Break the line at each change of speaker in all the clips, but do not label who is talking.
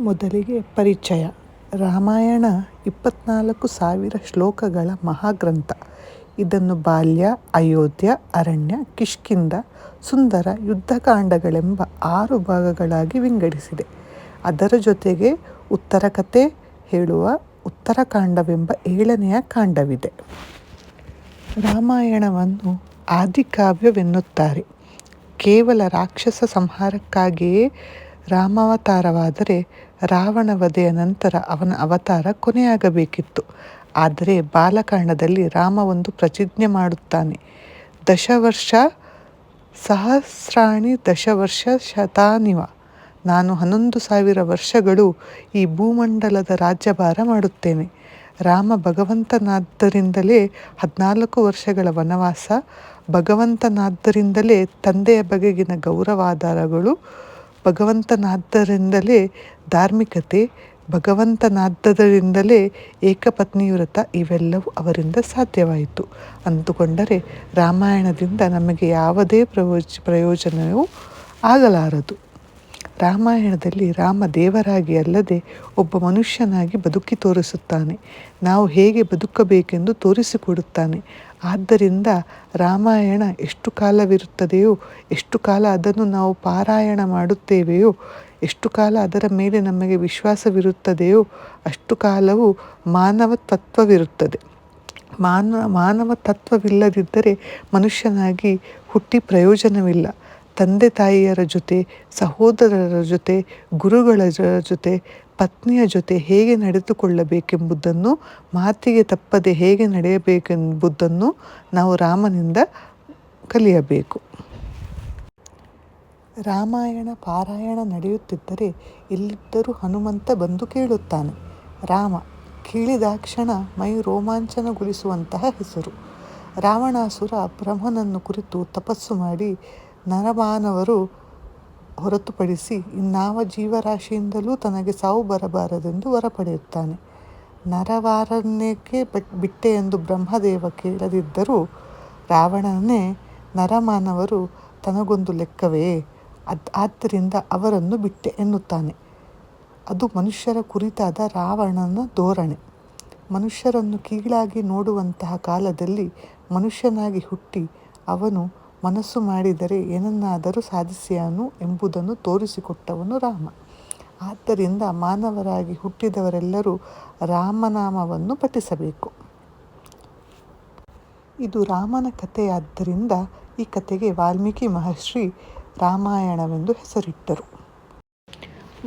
ಮೊದಲಿಗೆ ಪರಿಚಯ. ರಾಮಾಯಣ ಇಪ್ಪತ್ನಾಲ್ಕು ಸಾವಿರ ಶ್ಲೋಕಗಳ ಮಹಾಗ್ರಂಥ. ಇದನ್ನು ಬಾಲ್ಯ, ಅಯೋಧ್ಯ, ಅರಣ್ಯ ಕಿಷ್ಕಿಂದ ಸುಂದರ ಯುದ್ಧಕಾಂಡಗಳೆಂಬ ಆರು ಭಾಗಗಳಾಗಿ ವಿಂಗಡಿಸಿದೆ. ಅದರ ಜೊತೆಗೆ ಉತ್ತರ ಕಥೆ ಹೇಳುವ ಉತ್ತರಕಾಂಡವೆಂಬ ಏಳನೆಯ ಕಾಂಡವಿದೆ. ರಾಮಾಯಣವನ್ನು ಆದಿಕಾವ್ಯವೆನ್ನುತ್ತಾರೆ. ಕೇವಲ ರಾಕ್ಷಸ ಸಂಹಾರಕ್ಕಾಗಿಯೇ ರಾಮಾವತಾರವಾದರೆ ರಾವಣ ವಧೆಯ ನಂತರ ಅವನ ಅವತಾರ ಕೊನೆಯಾಗಬೇಕಿತ್ತು. ಆದರೆ ಬಾಲಕಾಂಡದಲ್ಲಿ ರಾಮ ಒಂದು ಪ್ರತಿಜ್ಞೆ ಮಾಡುತ್ತಾನೆ. ದಶವರ್ಷ ಸಹಸ್ರಾಣಿ ದಶವರ್ಷ ಶತಾನಿವ. ನಾನು ಹನ್ನೊಂದು ಸಾವಿರ ವರ್ಷಗಳು ಈ ಭೂಮಂಡಲದ ರಾಜ್ಯಭಾರ ಮಾಡುತ್ತೇನೆ. ರಾಮ ಭಗವಂತನಾದ್ದರಿಂದಲೇ ಹದಿನಾಲ್ಕು ವರ್ಷಗಳ ವನವಾಸ, ಭಗವಂತನಾದ್ದರಿಂದಲೇ ತಂದೆಯ ಬಗೆಗಿನ ಗೌರವಾಧಾರಗಳು ಭಗವಂತನಾದ್ದರಿಂದಲೇ ಧಾರ್ಮಿಕತೆ ಭಗವಂತನಾದ್ದರಿಂದಲೇ ಏಕಪತ್ನಿವ್ರತ ಇವೆಲ್ಲವೂ ಅವರಿಂದ ಸಾಧ್ಯವಾಯಿತು. ಅಂದುಕೊಂಡರೆ ರಾಮಾಯಣದಿಂದ ನಮಗೆ ಯಾವುದೇ ಪ್ರಯೋಜ ಪ್ರಯೋಜನವೂ ಆಗಲಾರದು. ರಾಮಾಯಣದಲ್ಲಿ ರಾಮ ದೇವರಾಗಿ ಅಲ್ಲದೆ ಒಬ್ಬ ಮನುಷ್ಯನಾಗಿ ಬದುಕಿ ತೋರಿಸುತ್ತಾನೆ. ನಾವು ಹೇಗೆ ಬದುಕಬೇಕೆಂದು ತೋರಿಸಿಕೊಡುತ್ತಾನೆ. ಆದ್ದರಿಂದ ರಾಮಾಯಣ ಎಷ್ಟು ಕಾಲವಿರುತ್ತದೆಯೋ, ಎಷ್ಟು ಕಾಲ ಅದನ್ನು ನಾವು ಪಾರಾಯಣ ಮಾಡುತ್ತೇವೆಯೋ, ಎಷ್ಟು ಕಾಲ ಅದರ ಮೇಲೆ ನಮಗೆ ವಿಶ್ವಾಸವಿರುತ್ತದೆಯೋ, ಅಷ್ಟು ಕಾಲವು ಮಾನವ ತತ್ವವಿರುತ್ತದೆ. ಮಾನವ ಮಾನವ ತತ್ವವಿಲ್ಲದಿದ್ದರೆ ಮನುಷ್ಯನಾಗಿ ಹುಟ್ಟಿ ಪ್ರಯೋಜನವಿಲ್ಲ. ತಂದೆ ತಾಯಿಯರ ಜೊತೆ, ಸಹೋದರರ ಜೊತೆ, ಗುರುಗಳ ಜೊತೆ, ಪತ್ನಿಯ ಜೊತೆ ಹೇಗೆ ನಡೆದುಕೊಳ್ಳಬೇಕೆಂಬುದನ್ನು, ಮಾತಿಗೆ ತಪ್ಪದೆ ಹೇಗೆ ನಡೆಯಬೇಕೆಂಬುದನ್ನು ನಾವು ರಾಮನಿಂದ ಕಲಿಯಬೇಕು. ರಾಮಾಯಣ, ಪಾರಾಯಣ ನಡೆಯುತ್ತಿದ್ದರೆ ಎಲ್ಲಿದ್ದರೂ ಹನುಮಂತ ಬಂದು ಕೇಳುತ್ತಾನೆ. ರಾಮ, ಕೇಳಿದಾಕ್ಷಣ ಮೈ ರೋಮಾಂಚನಗೊಳಿಸುವಂತಹ ಹೆಸರು. ರಾವಣಾಸುರ ಬ್ರಹ್ಮನನ್ನು ಕುರಿತು ತಪಸ್ಸು ಮಾಡಿ ನರಮಾನವರು ಹೊರತುಪಡಿಸಿ ಇನ್ನಾವ ಜೀವರಾಶಿಯಿಂದಲೂ ತನಗೆ ಸಾವು ಬರಬಾರದೆಂದು ವರ ಪಡೆಯುತ್ತಾನೆ ನರವಾರನ್ನೇಕೆ ಬಿಟ್ಟೆ ಎಂದು ಬ್ರಹ್ಮದೇವ ಕೇಳದಿದ್ದರೂ ರಾವಣನೇ ನರಮಾನವರು ತನಗೊಂದು ಲೆಕ್ಕವೇ? ಅದ್, ಆದ್ದರಿಂದ ಅವರನ್ನು ಬಿಟ್ಟೆ ಎನ್ನುತ್ತಾನೆ. ಅದು ಮನುಷ್ಯರ ಕುರಿತಾದ ರಾವಣನ ಧೋರಣೆ. ಮನುಷ್ಯರನ್ನು ಕೀಳಾಗಿ ನೋಡುವಂತಹ ಕಾಲದಲ್ಲಿ ಮನುಷ್ಯನಾಗಿ ಹುಟ್ಟಿ ಅವನು ಮನಸ್ಸು ಮಾಡಿದರೆ ಏನನ್ನಾದರೂ ಸಾಧಿಸಿಯಾನು ಎಂಬುದನ್ನು ತೋರಿಸಿಕೊಟ್ಟವನು ರಾಮ. ಆದ್ದರಿಂದ ಮಾನವರಾಗಿ ಹುಟ್ಟಿದವರೆಲ್ಲರೂ ರಾಮನಾಮವನ್ನು ಪಠಿಸಬೇಕು. ಇದು ರಾಮನ ಕಥೆಯಾದ್ದರಿಂದ ಈ ಕಥೆಗೆ ವಾಲ್ಮೀಕಿ ಮಹರ್ಷಿ ರಾಮಾಯಣವೆಂದು ಹೆಸರಿಟ್ಟರು.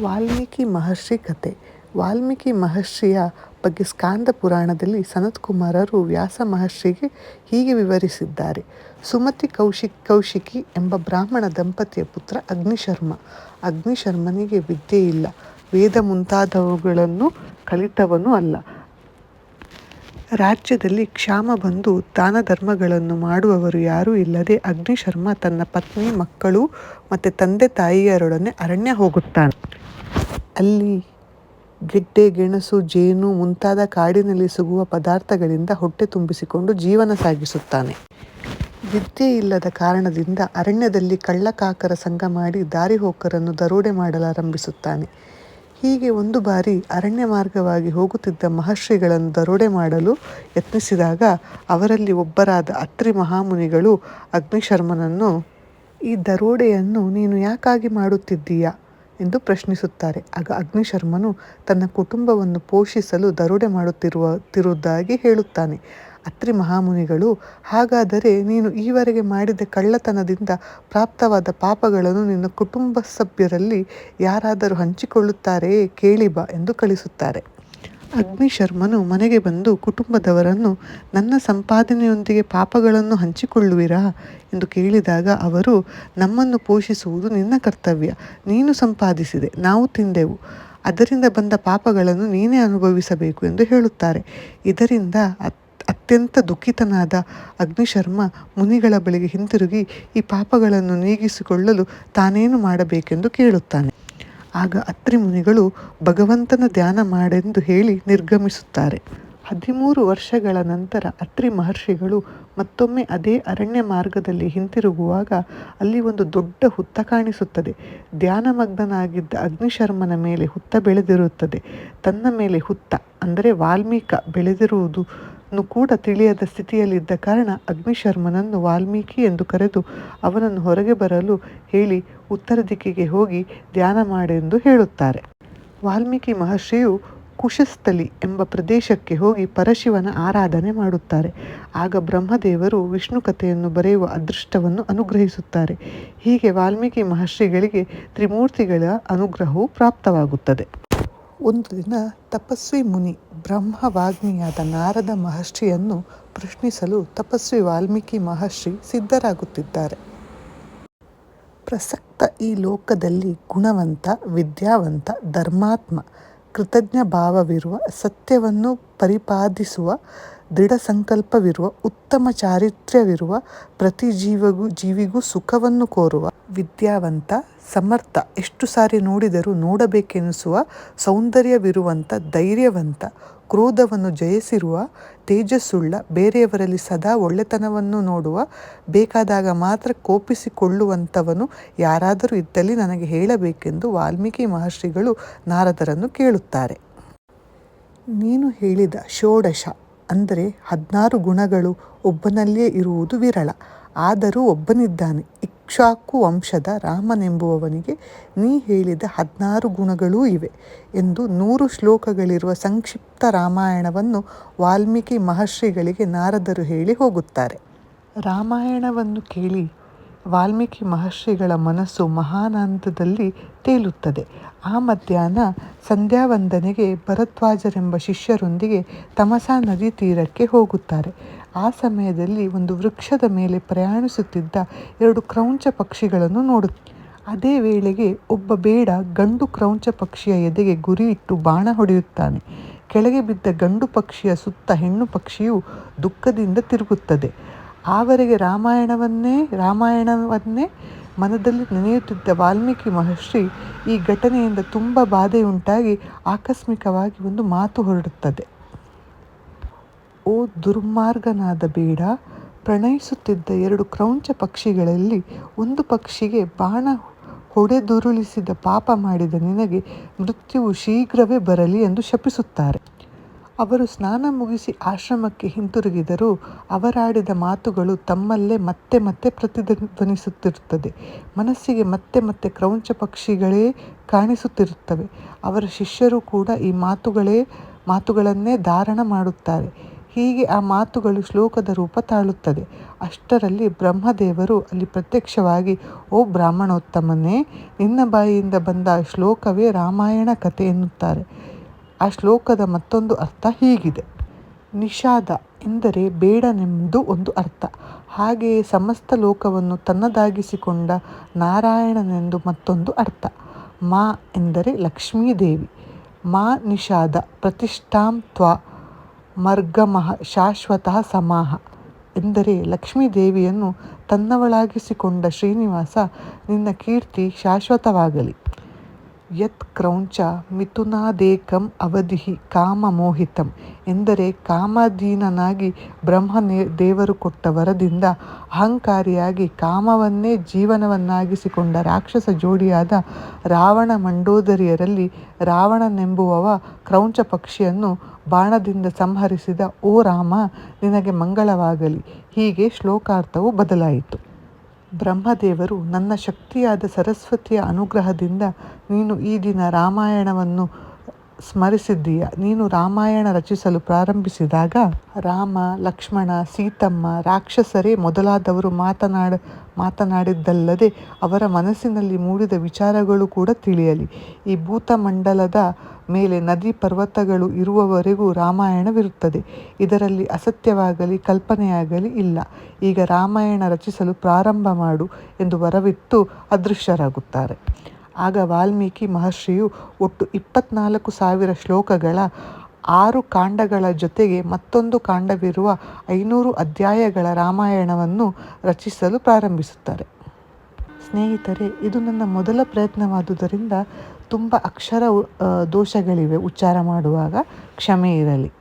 ವಾಲ್ಮೀಕಿ ಮಹರ್ಷಿ ಕಥೆ ವಾಲ್ಮೀಕಿ ಮಹರ್ಷಿಯ ಬಗ್ಗೆ ಸ್ಕಾಂದ ಪುರಾಣದಲ್ಲಿ ಸನತ್ಕುಮಾರರು ವ್ಯಾಸ ಮಹರ್ಷಿಗೆ ಹೀಗೆ ವಿವರಿಸಿದ್ದಾರೆ. ಸುಮತಿ ಕೌಶಿಕ್ ಕೌಶಿಕಿ ಎಂಬ ಬ್ರಾಹ್ಮಣ ದಂಪತಿಯ ಪುತ್ರ ಅಗ್ನಿಶರ್ಮ. ಅಗ್ನಿಶರ್ಮನಿಗೆ ವಿದ್ಯೆ ಇಲ್ಲ. ವೇದ ಮುಂತಾದವುಗಳನ್ನು ಕಲಿತವನು ಅಲ್ಲ. ರಾಜ್ಯದಲ್ಲಿ ಕ್ಷಾಮ ಬಂದು ದಾನ ಧರ್ಮಗಳನ್ನು ಮಾಡುವವರು ಯಾರೂ ಇಲ್ಲದೆ ಅಗ್ನಿಶರ್ಮ ತನ್ನ ಪತ್ನಿ, ಮಕ್ಕಳು ಮತ್ತು ತಂದೆ ತಾಯಿಯರೊಡನೆ ಅರಣ್ಯ ಹೋಗುತ್ತಾನೆ. ಅಲ್ಲಿ ಗೆಡ್ಡೆ, ಗೆಣಸು, ಜೇನು ಮುಂತಾದ ಕಾಡಿನಲ್ಲಿ ಸಿಗುವ ಪದಾರ್ಥಗಳಿಂದ ಹೊಟ್ಟೆ ತುಂಬಿಸಿಕೊಂಡು ಜೀವನ ಸಾಗಿಸುತ್ತಾನೆ. ವಿದ್ಯೆ ಇಲ್ಲದ ಕಾರಣದಿಂದ ಅರಣ್ಯದಲ್ಲಿ ಕಳ್ಳಕಾಕರ ಸಂಘ ಮಾಡಿ ದಾರಿಹೋಕರನ್ನು ದರೋಡೆ ಮಾಡಲಾರಂಭಿಸುತ್ತಾನೆ. ಹೀಗೆ ಒಂದು ಬಾರಿ ಅರಣ್ಯ ಮಾರ್ಗವಾಗಿ ಹೋಗುತ್ತಿದ್ದ ಮಹರ್ಷಿಗಳನ್ನು ದರೋಡೆ ಮಾಡಲು ಯತ್ನಿಸಿದಾಗ ಅವರಲ್ಲಿ ಒಬ್ಬರಾದ ಅತ್ರಿ ಮಹಾಮುನಿಗಳು ಅಗ್ನಿಶರ್ಮನನ್ನು, ಈ ದರೋಡೆಯನ್ನು ನೀನು ಯಾಕಾಗಿ ಮಾಡುತ್ತಿದ್ದೀಯಾ? ಎಂದು ಪ್ರಶ್ನಿಸುತ್ತಾರೆ. ಆಗ ಅಗ್ನಿಶರ್ಮನು ತನ್ನ ಕುಟುಂಬವನ್ನು ಪೋಷಿಸಲು ದರೋಡೆ ಮಾಡುತ್ತಿರುವ, ತಿರುವುದಾಗಿ ಹೇಳುತ್ತಾನೆ. ಅತ್ರಿ ಮಹಾಮುನಿಗಳು, ಹಾಗಾದರೆ ನೀನು ಈವರೆಗೆ ಮಾಡಿದ ಕಳ್ಳತನದಿಂದ ಪ್ರಾಪ್ತವಾದ ಪಾಪಗಳನ್ನು ನಿನ್ನ ಕುಟುಂಬ ಸಭ್ಯರಲ್ಲಿ ಯಾರಾದರೂ ಹಂಚಿಕೊಳ್ಳುತ್ತಾರೆಯೇ ಕೇಳಿ ಬಾ ಎಂದು ಕಳಿಸುತ್ತಾರೆ. ಅಗ್ನಿಶರ್ಮನು ಮನೆಗೆ ಬಂದು ಕುಟುಂಬದವರನ್ನು, ನನ್ನ ಸಂಪಾದನೆಯೊಂದಿಗೆ ಪಾಪಗಳನ್ನು ಹಂಚಿಕೊಳ್ಳುವಿರಾ? ಎಂದು ಕೇಳಿದಾಗ ಅವರು, ನಮ್ಮನ್ನು ಪೋಷಿಸುವುದು ನಿನ್ನ ಕರ್ತವ್ಯ. ನೀನು ಸಂಪಾದಿಸಿದೆ, ನಾವು ತಿಂದೆವು. ಅದರಿಂದ ಬಂದ ಪಾಪಗಳನ್ನು ನೀನೇ ಅನುಭವಿಸಬೇಕು ಎಂದು ಹೇಳುತ್ತಾರೆ. ಇದರಿಂದ ಅತ್ಯಂತ ದುಃಖಿತನಾದ ಅಗ್ನಿಶರ್ಮ ಮುನಿಗಳ ಬಳಿಗೆ ಹಿಂತಿರುಗಿ, ಈ ಪಾಪಗಳನ್ನು ನೀಗಿಸಿಕೊಳ್ಳಲು ತಾನೇನು ಮಾಡಬೇಕೆಂದು ಕೇಳುತ್ತಾನೆ. ಆಗ ಅತ್ರಿ ಮುನಿಗಳು ಭಗವಂತನ ಧ್ಯಾನ ಮಾಡೆಂದು ಹೇಳಿ ನಿರ್ಗಮಿಸುತ್ತಾರೆ. ಹದಿಮೂರು ವರ್ಷಗಳ ನಂತರ ಅತ್ರಿ ಮಹರ್ಷಿಗಳು ಮತ್ತೊಮ್ಮೆ ಅದೇ ಅರಣ್ಯ ಮಾರ್ಗದಲ್ಲಿ ಹಿಂತಿರುಗುವಾಗ ಅಲ್ಲಿ ಒಂದು ದೊಡ್ಡ ಹುತ್ತ ಕಾಣಿಸುತ್ತದೆ. ಧ್ಯಾನಮಗ್ನನಾಗಿದ್ದ ಅಗ್ನಿಶರ್ಮನ ಮೇಲೆ ಹುತ್ತ ಬೆಳೆದಿರುತ್ತದೆ. ತನ್ನ ಮೇಲೆ ಹುತ್ತ, ಅಂದರೆ ವಾಲ್ಮೀಕ, ಬೆಳೆದಿರುವುದು ಕೂಡ ತಿಳಿಯದ ಸ್ಥಿತಿಯಲ್ಲಿದ್ದ ಕಾರಣ ಅಗ್ನಿಶರ್ಮನನ್ನು ವಾಲ್ಮೀಕಿ ಎಂದು ಕರೆದು ಅವನನ್ನು ಹೊರಗೆ ಬರಲು ಹೇಳಿ ಉತ್ತರ ದಿಕ್ಕಿಗೆ ಹೋಗಿ ಧ್ಯಾನ ಮಾಡೆಂದು ಹೇಳುತ್ತಾರೆ. ವಾಲ್ಮೀಕಿ ಮಹರ್ಷಿಯು ಕುಶಸ್ಥಲಿ ಎಂಬ ಪ್ರದೇಶಕ್ಕೆ ಹೋಗಿ ಪರಶಿವನ ಆರಾಧನೆ ಮಾಡುತ್ತಾರೆ. ಆಗ ಬ್ರಹ್ಮದೇವರು ವಿಷ್ಣು ಕಥೆಯನ್ನು ಬರೆಯುವ ಅದೃಷ್ಟವನ್ನು ಅನುಗ್ರಹಿಸುತ್ತಾರೆ. ಹೀಗೆ ವಾಲ್ಮೀಕಿ ಮಹರ್ಷಿಗಳಿಗೆ ತ್ರಿಮೂರ್ತಿಗಳ ಅನುಗ್ರಹವು ಪ್ರಾಪ್ತವಾಗುತ್ತದೆ. ಒಂದು ದಿನ ತಪಸ್ವಿ ಮುನಿ ಬ್ರಹ್ಮವಾಗ್ನಿಯಾದ ನಾರದ ಮಹರ್ಷಿಯನ್ನು ಪ್ರಶ್ನಿಸಲು ತಪಸ್ವಿ ವಾಲ್ಮೀಕಿ ಮಹರ್ಷಿ ಸಿದ್ಧರಾಗುತ್ತಿದ್ದಾರೆ. ಪ್ರಸಕ್ತ ಈ ಲೋಕದಲ್ಲಿ ಗುಣವಂತ, ವಿದ್ಯಾವಂತ, ಧರ್ಮಾತ್ಮ, ಕೃತಜ್ಞ ಭಾವವಿರುವ ಸತ್ಯವನ್ನು ಪರಿಪಾದಿಸುವ ದೃಢ ಸಂಕಲ್ಪವಿರುವ ಉತ್ತಮ ಚಾರಿತ್ರ್ಯವಿರುವ, ಪ್ರತಿ ಜೀವಗೂ, ಜೀವಿಗೂ ಸುಖವನ್ನು ಕೋರುವ ವಿದ್ಯಾವಂತ, ಸಮರ್ಥ, ಎಷ್ಟು ಸಾರಿ ನೋಡಿದರೂ ನೋಡಬೇಕೆನಿಸುವ ಸೌಂದರ್ಯವಿರುವಂಥ ಧೈರ್ಯವಂತ, ಕ್ರೋಧವನ್ನು ಜಯಿಸಿರುವ, ತೇಜಸ್ಸುಳ್ಳ, ಬೇರೆಯವರಲ್ಲಿ ಸದಾ ಒಳ್ಳೆತನವನ್ನು ನೋಡುವ, ಬೇಕಾದಾಗ ಮಾತ್ರ ಕೋಪಿಸಿಕೊಳ್ಳುವಂಥವನು ಯಾರಾದರೂ ಇದ್ದಲ್ಲಿ ನನಗೆ ಹೇಳಬೇಕೆಂದು ವಾಲ್ಮೀಕಿ ಮಹರ್ಷಿಗಳು ನಾರದರನ್ನು ಕೇಳುತ್ತಾರೆ. ನೀನು ಹೇಳಿದ ಷೋಡಶ ಅಂದರೆ ಹದಿನಾರು ಗುಣಗಳು ಒಬ್ಬನಲ್ಲಿಯೇ ಇರುವುದು ವಿರಳ. ಆದರೂ ಒಬ್ಬನಿದ್ದಾನೆ. ಇಕ್ಷಾಕು ವಂಶದ ರಾಮನೆಂಬುವವನಿಗೆ ನೀ ಹೇಳಿದ ಹದಿನಾರು ಗುಣಗಳೂ ಇವೆ ಎಂದು ನೂರು ಶ್ಲೋಕಗಳಿರುವ ಸಂಕ್ಷಿಪ್ತ ರಾಮಾಯಣವನ್ನು ವಾಲ್ಮೀಕಿ ಮಹರ್ಷಿಗಳಿಗೆ ನಾರದರು ಹೇಳಿ ಹೋಗುತ್ತಾರೆ. ರಾಮಾಯಣವನ್ನು ಕೇಳಿ ವಾಲ್ಮೀಕಿ ಮಹರ್ಷಿಗಳ ಮನಸ್ಸು ಮಹಾನಂದದಲ್ಲಿ ತೇಲುತ್ತದೆ. ಆ ಮಧ್ಯಾಹ್ನ ಸಂಧ್ಯಾವಂದನೆಗೆ ಭರದ್ವಾಜರೆಂಬ ಶಿಷ್ಯರೊಂದಿಗೆ ತಮಸಾ ನದಿ ತೀರಕ್ಕೆ ಹೋಗುತ್ತಾರೆ. ಆ ಸಮಯದಲ್ಲಿ ಒಂದು ವೃಕ್ಷದ ಮೇಲೆ ಪ್ರಯಾಣಿಸುತ್ತಿದ್ದ ಎರಡು ಕ್ರೌಂಚ ಪಕ್ಷಿಗಳನ್ನು ನೋಡು. ಅದೇ ವೇಳೆಗೆ ಒಬ್ಬ ಬೇಡ ಗಂಡು ಕ್ರೌಂಚ ಪಕ್ಷಿಯ ಎದೆಗೆ ಗುರಿಯಿಟ್ಟು ಬಾಣ ಹೊಡೆಯುತ್ತಾನೆ. ಕೆಳಗೆ ಬಿದ್ದ ಗಂಡು ಪಕ್ಷಿಯ ಸುತ್ತ ಹೆಣ್ಣು ಪಕ್ಷಿಯು ದುಃಖದಿಂದ ತಿರುಗುತ್ತದೆ. ಆವರೆಗೆ ರಾಮಾಯಣವನ್ನೇ ರಾಮಾಯಣವನ್ನೇ ಮನದಲ್ಲಿ ನೆನೆಯುತ್ತಿದ್ದ ವಾಲ್ಮೀಕಿ ಮಹರ್ಷಿ ಈ ಘಟನೆಯಿಂದ ತುಂಬ ಬಾಧೆಯುಂಟಾಗಿ ಆಕಸ್ಮಿಕವಾಗಿ ಒಂದು ಮಾತು ಹೊರಡುತ್ತದೆ. ಓ ದುರ್ಮಾರ್ಗನಾದ ಬೇಡ, ಪ್ರಣಯಿಸುತ್ತಿದ್ದ ಎರಡು ಕ್ರೌಂಚ ಪಕ್ಷಿಗಳಲ್ಲಿ ಒಂದು ಪಕ್ಷಿಗೆ ಬಾಣ ಹೊಡೆದುರುಳಿಸಿದ ಪಾಪ ಮಾಡಿದ ನಿನಗೆ ಮೃತ್ಯುವು ಶೀಘ್ರವೇ ಬರಲಿ ಎಂದು ಶಪಿಸುತ್ತಾರೆ. ಅವರು ಸ್ನಾನ ಮುಗಿಸಿ ಆಶ್ರಮಕ್ಕೆ ಹಿಂತಿರುಗಿದರೂ ಅವರಾಡಿದ ಮಾತುಗಳು ತಮ್ಮಲ್ಲೇ ಮತ್ತೆ ಮತ್ತೆ ಪ್ರತಿಧ್ವನಿಸುತ್ತಿರುತ್ತದೆ. ಮನಸ್ಸಿಗೆ ಮತ್ತೆ ಮತ್ತೆ ಕ್ರೌಂಚ ಪಕ್ಷಿಗಳೇ ಕಾಣಿಸುತ್ತಿರುತ್ತವೆ. ಅವರ ಶಿಷ್ಯರು ಕೂಡ ಈ ಮಾತುಗಳೇ, ಮಾತುಗಳನ್ನೇ ಧಾರಣ ಮಾಡುತ್ತಾರೆ. ಹೀಗೆ ಆ ಮಾತುಗಳು ಶ್ಲೋಕದ ರೂಪ ತಾಳುತ್ತದೆ. ಅಷ್ಟರಲ್ಲಿ ಬ್ರಹ್ಮದೇವರು ಅಲ್ಲಿ ಪ್ರತ್ಯಕ್ಷವಾಗಿ, ಓ ಬ್ರಾಹ್ಮಣೋತ್ತಮನೇ, ನಿನ್ನ ಬಾಯಿಯಿಂದ ಬಂದ ಶ್ಲೋಕವೇ ರಾಮಾಯಣ ಕಥೆ ಎನ್ನುತ್ತಾರೆ. ಆ ಶ್ಲೋಕದ ಮತ್ತೊಂದು ಅರ್ಥ ಹೀಗಿದೆ. ನಿಷಾದ ಎಂದರೆ ಬೇಡನೆಂದು ಒಂದು ಅರ್ಥ. ಹಾಗೆಯೇ ಸಮಸ್ತ ಲೋಕವನ್ನು ತನ್ನದಾಗಿಸಿಕೊಂಡ ನಾರಾಯಣನೆಂದು ಮತ್ತೊಂದು ಅರ್ಥ. ಮಾ ಎಂದರೆ ಲಕ್ಷ್ಮೀದೇವಿ. ಮಾ ನಿಷಾದ ಪ್ರತಿಷ್ಠಾಂ ತ್ವ ಮರ್ಗಮಃ ಶಾಶ್ವತಃ ಸಮಾಹ ಎಂದರೆ ಲಕ್ಷ್ಮೀದೇವಿಯನ್ನು ತನ್ನವಳಾಗಿಸಿಕೊಂಡ ಶ್ರೀನಿವಾಸ ನಿನ್ನ ಕೀರ್ತಿ ಶಾಶ್ವತವಾಗಲಿ. ಯತ್ ಕ್ರೌಂಚ ಮಿಥುನಾದೇಕಂ ಅವಧಿಹಿ ಕಾಮಮೋಹಿತಂ ಎಂದರೆ ಕಾಮಾಧೀನನಾಗಿ ಬ್ರಹ್ಮ ದೇವರು ಕೊಟ್ಟ ವರದಿಂದ ಅಹಂಕಾರಿಯಾಗಿ ಕಾಮವನ್ನೇ ಜೀವನವನ್ನಾಗಿಸಿಕೊಂಡ ರಾಕ್ಷಸ ಜೋಡಿಯಾದ ರಾವಣ ಮಂಡೋದರಿಯರಲ್ಲಿ ರಾವಣನೆಂಬುವವ ಕ್ರೌಂಚ ಪಕ್ಷಿಯನ್ನು ಬಾಣದಿಂದ ಸಂಹರಿಸಿದ ಓ ರಾಮ ನಿನಗೆ ಮಂಗಳವಾಗಲಿ. ಹೀಗೆ ಶ್ಲೋಕಾರ್ಥವು ಬದಲಾಯಿತು. ಬ್ರಹ್ಮದೇವರು ನನ್ನ ಶಕ್ತಿಯಾದ ಸರಸ್ವತಿಯ ಅನುಗ್ರಹದಿಂದ ನೀನು ಈ ದಿನ ರಾಮಾಯಣವನ್ನು ಸ್ಮರಿಸಿದ್ದೀಯ. ನೀನು ರಾಮಾಯಣ ರಚಿಸಲು ಪ್ರಾರಂಭಿಸಿದಾಗ ರಾಮ, ಲಕ್ಷ್ಮಣ, ಸೀತಮ್ಮ, ರಾಕ್ಷಸರೇ ಮೊದಲಾದವರು ಮಾತನಾಡ, ಮಾತನಾಡಿದ್ದಲ್ಲದೆ ಅವರ ಮನಸ್ಸಿನಲ್ಲಿ ಮೂಡಿದ ವಿಚಾರಗಳು ಕೂಡ ತಿಳಿಯಲಿ. ಈ ಭೂತಮಂಡಲದ ಮೇಲೆ ನದಿ ಪರ್ವತಗಳು ಇರುವವರೆಗೂ ರಾಮಾಯಣವಿರುತ್ತದೆ. ಇದರಲ್ಲಿ ಅಸತ್ಯವಾಗಲಿ, ಕಲ್ಪನೆಯಾಗಲಿ ಇಲ್ಲ. ಈಗ ರಾಮಾಯಣ ರಚಿಸಲು ಪ್ರಾರಂಭ ಮಾಡು ಎಂದು ವರವಿತ್ತು ಅದೃಶ್ಯರಾಗುತ್ತಾರೆ. ಆಗ ವಾಲ್ಮೀಕಿ ಮಹರ್ಷಿಯು ಒಟ್ಟು ಇಪ್ಪತ್ನಾಲ್ಕು ಸಾವಿರ ಶ್ಲೋಕಗಳ ಆರು ಕಾಂಡಗಳ ಜೊತೆಗೆ ಮತ್ತೊಂದು ಕಾಂಡವಿರುವ ಐನೂರು ಅಧ್ಯಾಯಗಳ ರಾಮಾಯಣವನ್ನು ರಚಿಸಲು ಪ್ರಾರಂಭಿಸುತ್ತಾರೆ. ಸ್ನೇಹಿತರೆ, ಇದು ನನ್ನ ಮೊದಲ ಪ್ರಯತ್ನವಾದುದರಿಂದ ತುಂಬ ಅಕ್ಷರ ದೋಷಗಳಿವೆ. ಉಚ್ಚಾರ ಮಾಡುವಾಗ ಕ್ಷಮೆ ಇರಲಿ.